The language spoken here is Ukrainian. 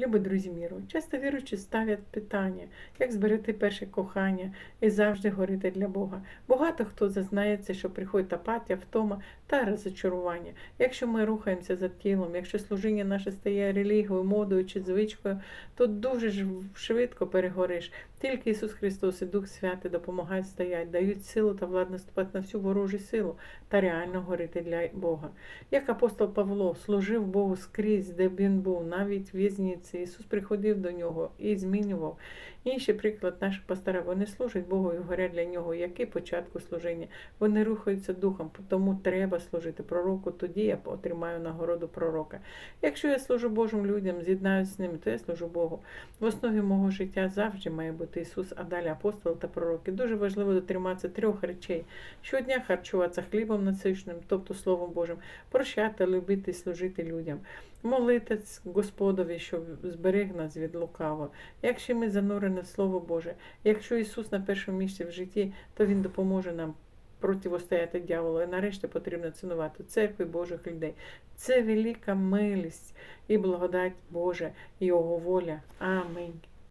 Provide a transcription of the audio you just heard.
Любі друзі міру, часто віруючі ставлять питання, як зберегти перше кохання і завжди горити для Бога. Багато хто зазнається, що приходить апатія, втома та розочарування. Якщо ми рухаємося за тілом, якщо служіння наше стає релігією, модою чи звичкою, то дуже швидко перегориш. Тільки Ісус Христос і Дух Святий допомагають стояти, дають силу та владу наступати на всю ворожу силу та реально горити для Бога. Як апостол Павло служив Богу скрізь, де б він був, навіть в в'язниці. Ісус приходив до нього і змінював. Інший приклад наших пастора, вони служать Богу і горять для нього, як і початку служіння. Вони рухаються духом, тому треба служити пророку, тоді я отримаю нагороду пророка. Якщо я служу Божим людям, з'єднаюся з ними, то я служу Богу. В основі мого життя завжди має бути Ісус, а далі апостоли та пророки. Дуже важливо дотриматися трьох речей: щодня харчуватися хлібом насичним, тобто Словом Божим, прощати, любити служити людям. Молитись Господові, щоб зберіг нас від лукавого. Якщо ми занурені в Слово Боже, якщо Ісус на першому місці в житті, то Він допоможе нам протистояти дьяволу. І нарешті потрібно цінувати церкви Божих людей. Це велика милість і благодать Божа, і Його воля. Амінь.